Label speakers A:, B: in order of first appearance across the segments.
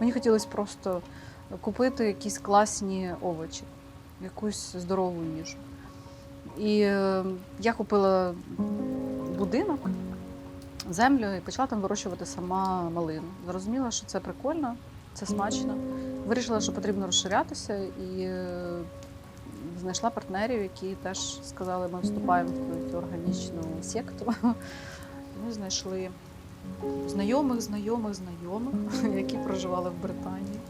A: Мені хотілося просто купити якісь класні овочі, якусь здорову їжу. І е, я купила будинок, землю і почала там вирощувати сама малину. Зрозуміла, що це прикольно, це смачно. Вирішила, що потрібно розширятися, і е, знайшла партнерів, які теж сказали, ми вступаємо в цю органічну секту. Ми знайшли знайомих, знайомих, знайомих, які проживали в Британії.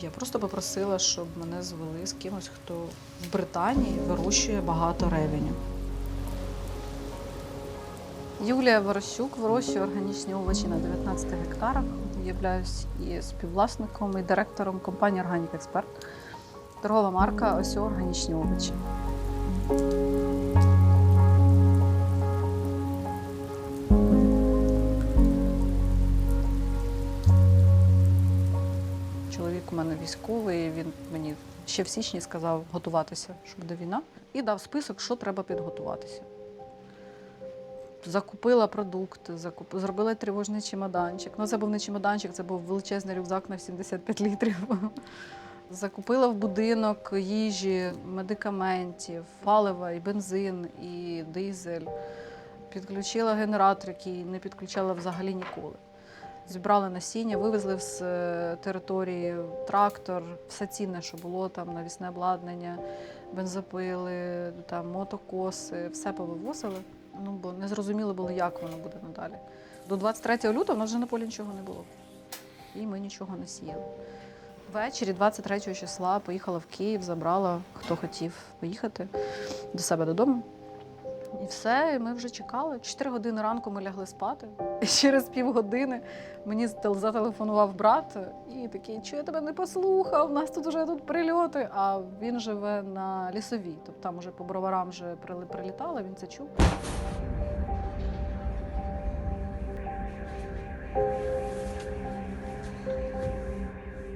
A: Я просто попросила, щоб мене звели з кимось, хто в Британії вирощує багато ревеню. Юлія Ворощук вирощує органічні овочі на 19 гектарах. Являюсь і співвласником, і директором компанії Органік Експерт. Торгова марка ось органічні овочі. Мене військовий, він мені ще в січні сказав готуватися, що буде війна, і дав список, що треба підготуватися. Закупила продукти, закуп... зробила тривожний чемоданчик. Ну, це був не чемоданчик, це був величезний рюкзак на 75 літрів. Закупила в будинок їжі, медикаментів, палива, і бензин, і дизель. Підключила генератор, який не підключала взагалі ніколи. Зібрали насіння, вивезли з е, території трактор, все цінне, що було там, навісне обладнання, бензопили, там, мотокоси, все повивозили. Ну, бо не зрозуміло було, як воно буде надалі. До 23 лютого у нас вже на полі нічого не було. І ми нічого не сіяли. Ввечері 23 числа поїхала в Київ, забрала, хто хотів поїхати до себе додому. І все, і ми вже чекали. Чотири години ранку ми лягли спати. І через півгодини мені зателефонував брат і такий, що я тебе не послухав, у нас тут вже тут прильоти. А він живе на лісовій, тобто там уже по броварам вже прилітало, він це чув.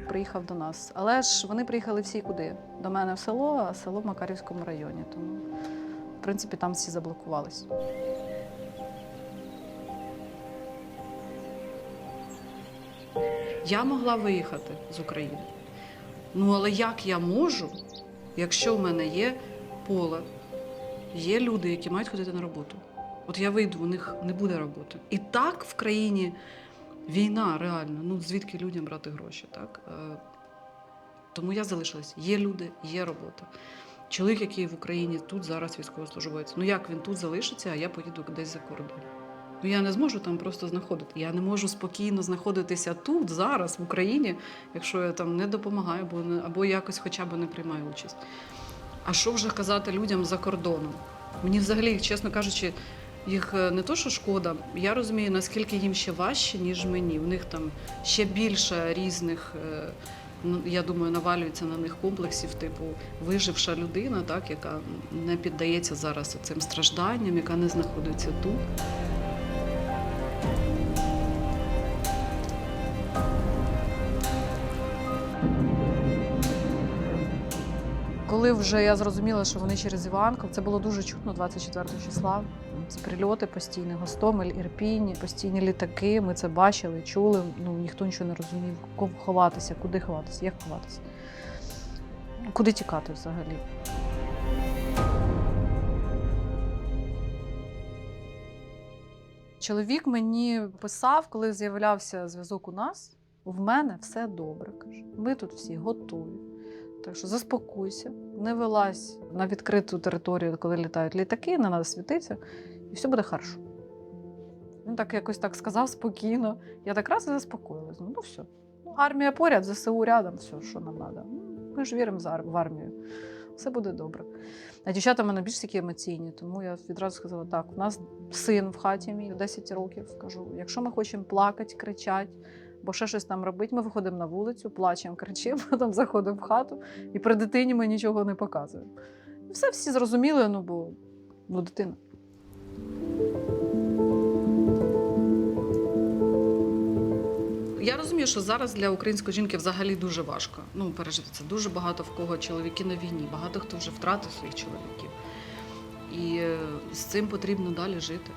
A: Приїхав до нас. Але ж вони приїхали всі куди? До мене в село, а село в Макарівському районі. Тому, принципі, там всі заблокувались. Я могла виїхати з України. Ну, але як я можу, якщо в мене є поле, є люди, які мають ходити на роботу? От я вийду, у них не буде роботи. І так в країні війна реально. Ну звідки людям брати гроші? Так? Е, Тому я залишилась. Є люди, є робота. Чоловік, який в Україні тут зараз військовослужбовець. Ну як він тут залишиться, а я поїду десь за кордон. Ну я не зможу там просто знаходити. Я не можу спокійно знаходитися тут, зараз, в Україні, якщо я там не допомагаю або, не, або якось хоча б не приймаю участь. А що вже казати людям за кордоном? Мені взагалі, чесно кажучи, їх е, не то, що шкода, я розумію, наскільки їм ще важче, ніж мені. У них там ще більше різних, е, я думаю, навалюється на них комплексів, типу виживша людина, так, яка не піддається зараз цим стражданням, яка не знаходиться тут. Коли вже я зрозуміла, що вони через Іванков, це було дуже чутно 24 числа. Прильоти постійні, Гостомель, Ірпінь, постійні літаки. Ми це бачили, чули. Ну ніхто нічого не розумів, кого ховатися, куди ховатися, як ховатися, куди тікати взагалі. Чоловік мені писав, коли з'являвся зв'язок у нас. В мене все добре. каже. Ми тут всі готові. Так що заспокойся, не вилазь на відкриту територію, коли літають літаки, не треба світитися, і все буде хорошо. Він так якось так сказав спокійно. Я так раз і заспокоїлась. Ну, все. Ну, армія поряд, ЗСУ рядом, все, що нам треба. Ми ж віримо в армію. Все буде добре. А дівчата в мене більш такі емоційні, тому я відразу сказала: так, у нас син в хаті мій 10 років. Кажу, якщо ми хочемо плакати, кричати, бо ще щось там робити, ми виходимо на вулицю, плачемо, кричимо, потім заходимо в хату, і при дитині ми нічого не показуємо. Все всі зрозуміли, ну бо ну, дитина. Я розумію, що зараз для української жінки взагалі дуже важко ну, пережити це. Дуже багато в кого чоловіки на війні, багато хто вже втратив своїх чоловіків. І е, з цим потрібно далі жити.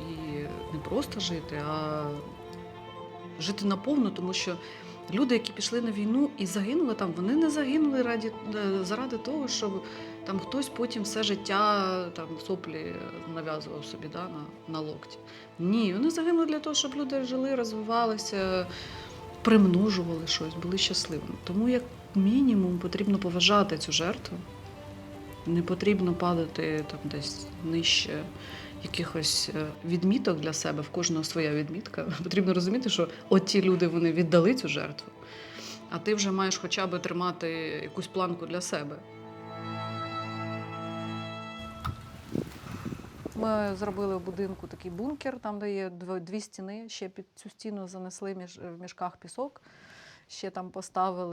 A: І не просто жити, а жити наповну, тому що Люди, які пішли на війну і загинули там, вони не загинули раді, е, заради того, щоб там хтось потім все життя там соплі нав'язував собі да, на, на локті. Ні, вони загинули для того, щоб люди жили, розвивалися, примножували щось, були щасливими. Тому, як мінімум, потрібно поважати цю жертву. Не потрібно падати там десь нижче якихось е, відміток для себе, в кожного своя відмітка. Потрібно розуміти, що от ті люди вони віддали цю жертву, а ти вже маєш хоча б тримати якусь планку для себе. Ми зробили в будинку такий бункер, там де є дві стіни. Ще під цю стіну занесли між, в мішках пісок. Ще там поставили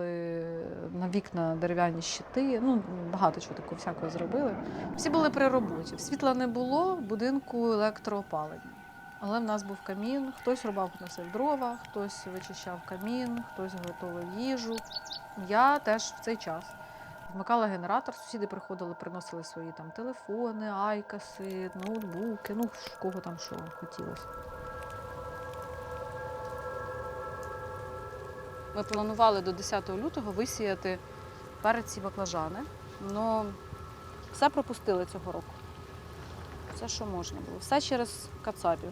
A: на вікна дерев'яні щити. Ну, багато чого такого всякого зробили. Всі були при роботі. Світла не було, в будинку електроопалення. Але в нас був камін, хтось рубав носив дрова, хтось вичищав камін, хтось готував їжу. Я теж в цей час вмикала генератор, сусіди приходили, приносили свої там телефони, айкаси, ноутбуки, ну кого там що хотілося. Ми планували до 10 лютого висіяти перець і баклажани, але все пропустили цього року. Все, що можна було. Все через кацапів.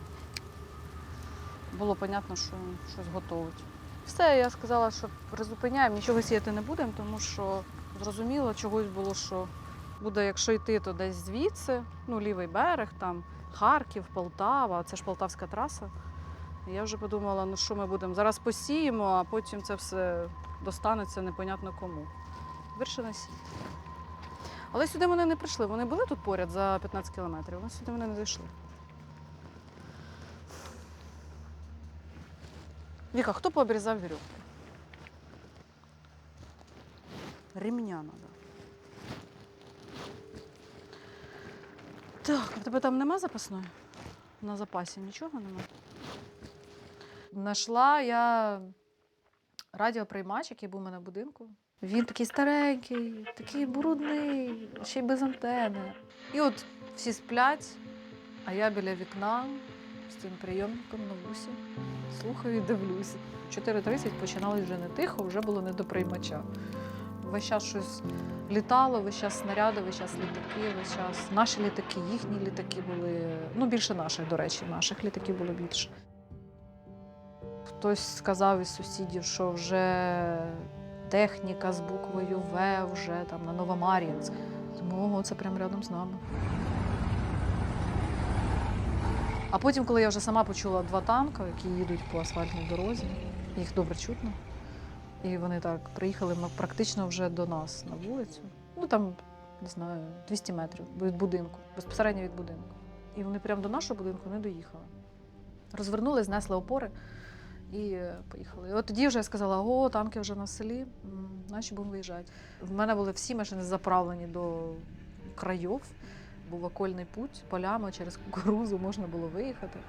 A: Було зрозуміло, що щось готують. Все, я сказала, що призупиняємо, нічого сіяти не будемо, тому що зрозуміло, чогось було, що буде, якщо йти, то десь звідси, ну, лівий берег, там Харків, Полтава, це ж Полтавська траса. Я вже подумала, ну що ми будемо? Зараз посіємо, а потім це все достанеться непонятно кому. Вирішила сіяти. Але сюди вони не прийшли. Вони були тут поряд за 15 кілометрів, але сюди вони не зайшли. Віка, хто пообрізав вірьовки? Ремня треба. Так, в тебе там нема запасної? На запасі нічого нема? Нашла я радіоприймач, який був у мене в будинку. Він такий старенький, такий брудний, ще й без антени. І от всі сплять, а я біля вікна з цим прийомником на вусі слухаю і дивлюся. В 4.30 починалось вже не тихо, вже було не до приймача. Весь час щось літало, весь час снаряди, весь час літаки, весь час наші літаки, їхні літаки були. Ну, більше наших, до речі, наших літаків було більше. Хтось сказав із сусідів, що вже техніка з буквою В вже там на Новомар'їнськ. Тому це прямо рядом з нами. А потім, коли я вже сама почула два танки, які їдуть по асфальтній дорозі, їх добре чутно. І вони так приїхали практично вже до нас на вулицю. Ну там, не знаю, 200 метрів від будинку, безпосередньо від будинку. І вони прямо до нашого будинку не доїхали. Розвернули, знесли опори і е, поїхали. І от тоді вже я сказала: о, танки вже на селі, наші будемо виїжджати. В мене були всі машини заправлені до крайов. Був окольний путь, полями через кукурузу можна було виїхати.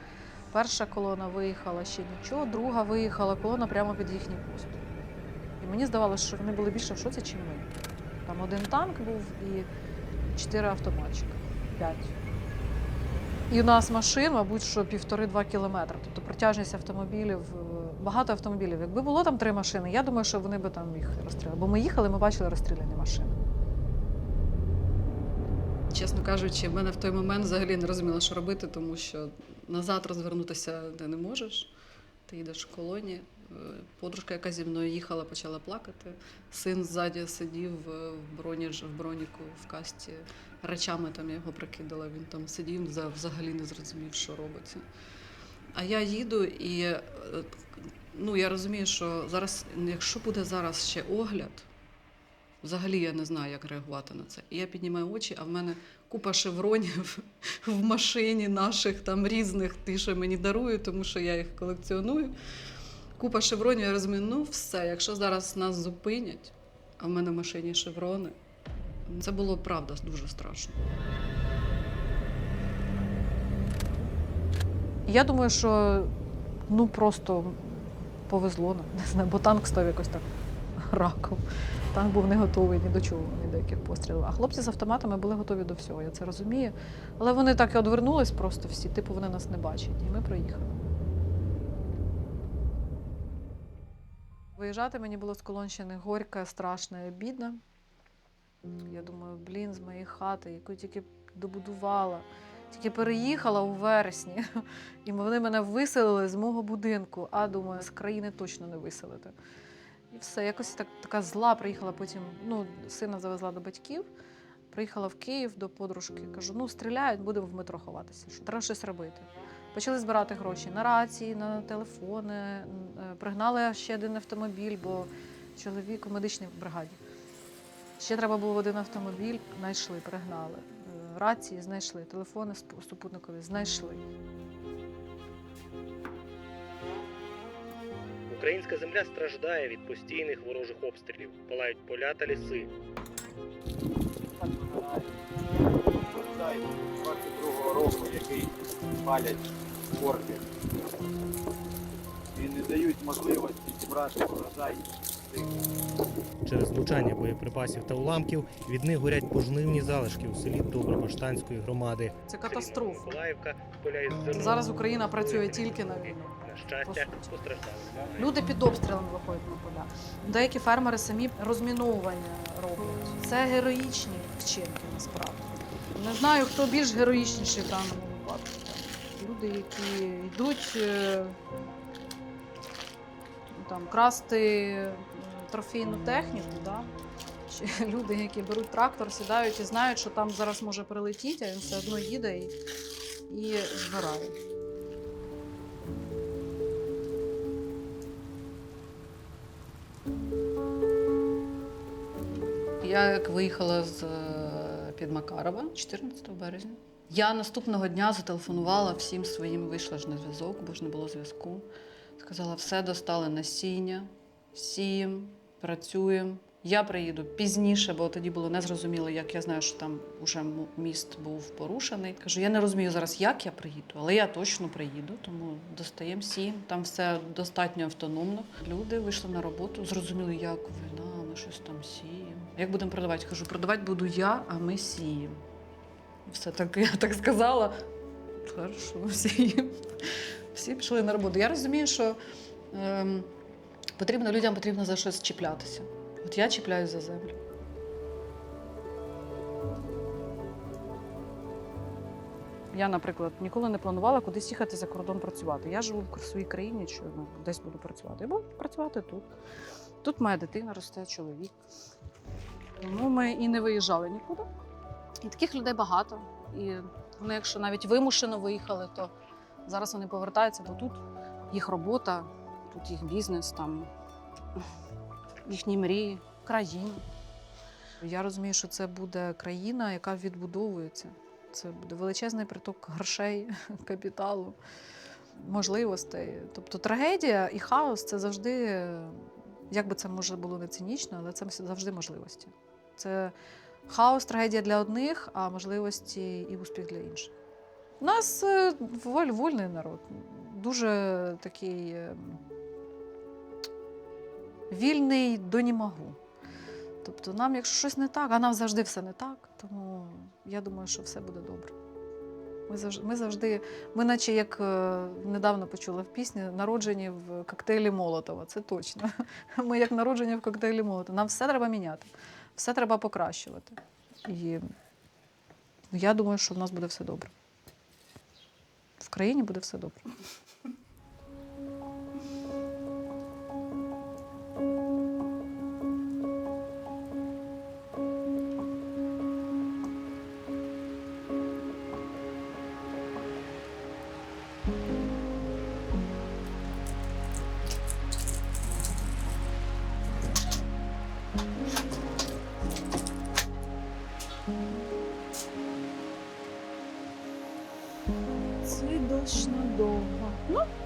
A: Перша колона виїхала ще нічого, друга виїхала колона прямо під їхній пост. І мені здавалося, що вони були більше в шоці, ніж ми. Там один танк був і чотири автоматчика. П'ять. І у нас машин, мабуть, що півтори-два кілометри. Тобто протяжність автомобілів, е, багато автомобілів. Якби було там три машини, я думаю, що вони би там їх розстріляли. Бо ми їхали, ми бачили розстріляні машини. Чесно кажучи, в мене в той момент взагалі не розуміла, що робити, тому що назад розвернутися ти не можеш. Ти їдеш в колоні. Подружка, яка зі мною їхала, почала плакати. Син ззаді сидів в броні в броніку в касті. Речами там я його прикидала. Він там сидів, взагалі не зрозумів, що робиться. А я їду і е, ну, я розумію, що зараз, якщо буде зараз ще огляд, взагалі я не знаю, як реагувати на це. І я піднімаю очі, а в мене купа шевронів в машині наших там різних, ті, що мені дарують, тому що я їх колекціоную. Купа шевронів, я розумію, ну все, якщо зараз нас зупинять, а в мене в машині шеврони, це було правда дуже страшно. Я думаю, що ну просто повезло не знаю, бо танк став якось так раком. Танк був не готовий ні до чого, ні до яких пострілів. А хлопці з автоматами були готові до всього, я це розумію. Але вони так і одвернулись просто всі, типу вони нас не бачать. І ми проїхали. Виїжджати мені було з Колонщини горько, страшно і обідно. Я думаю, блін, з моєї хати, яку тільки добудувала, тільки переїхала у вересні, і вони мене виселили з мого будинку. А думаю, з країни точно не виселити. І все, якось так, така зла приїхала потім. Ну, сина завезла до батьків. Приїхала в Київ до подружки. Кажу: ну стріляють, будемо в метро ховатися. Треба щось робити. Почали збирати гроші на рації, на телефони. е, Пригнали ще один автомобіль, бо чоловік у медичній бригаді. Ще треба було один автомобіль, знайшли, пригнали. Е, Рації знайшли, телефони супутникові знайшли.
B: Українська земля страждає від постійних ворожих обстрілів, палають поля та ліси.
C: Цей 22-го року, який палять орки. І не дають можливості зібрати урожай.
B: Через влучання боєприпасів та уламків від них горять пожнивні залишки у селі Добробаштанської громади.
A: Це катастрофа. Зараз Україна працює тільки на війну.
B: На щастя, постраждали.
A: Люди під обстрілами виходять на поля. Деякі фермери самі розміновування роблять. Це героїчні вчинки насправді. Не знаю, хто більш героїчніший в даному. Люди, які йдуть е, там, красти е, трофейну техніку, да? чи люди, які беруть трактор, сідають і знають, що там зараз може прилетіти, а він все одно їде і, і збирає. Я як виїхала з е, під Макарова 14 березня. Я наступного дня зателефонувала всім своїм, вийшла ж на зв'язок, бо ж не було зв'язку. Сказала, все достали насіння, сіємо, працюємо. Я приїду пізніше, бо тоді було незрозуміло, як я знаю, що там вже міст був порушений. Кажу, я не розумію зараз, як я приїду, але я точно приїду, тому достаємо сіємо. Там все достатньо автономно. Люди вийшли на роботу, зрозуміли, як війна, ми щось там сіємо. Як будемо продавати? Кажу, продавати буду я, а ми сіємо. Все так, я так сказала. Хорошо, сіємо. Всі пішли на роботу. Я розумію, що ем, потрібно людям потрібно за щось чіплятися. От я чіпляюсь за землю. Я, наприклад, ніколи не планувала кудись їхати за кордон працювати. Я живу в своїй країні, що ну, десь буду працювати. Я буду працювати тут. Тут моя дитина росте, чоловік. Тому ми і не виїжджали нікуди. І таких людей багато. І вони, якщо навіть вимушено виїхали, то зараз вони повертаються, бо тут їх робота, тут їх бізнес, там їхні мрії, країна. Я розумію, що це буде країна, яка відбудовується. Це буде величезний приток грошей, капіталу, можливостей. Тобто трагедія і хаос це завжди, як би це може було не цинічно, але це завжди можливості. Це хаос, трагедія для одних, а можливості і успіх для інших. У нас е, воль- вольний народ, дуже такий е, вільний до німагу. Тобто нам, якщо щось не так, а нам завжди все не так, тому я думаю, що все буде добре. Ми завжди, ми завжди, ми наче як е, недавно почула в пісні, народжені в коктейлі Молотова, це точно. Ми як народжені в коктейлі Молотова. Нам все треба міняти, все треба покращувати. І я думаю, що в нас буде все добре. В країні буде все добре.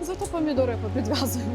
A: Зато помідори попідв'язуємо.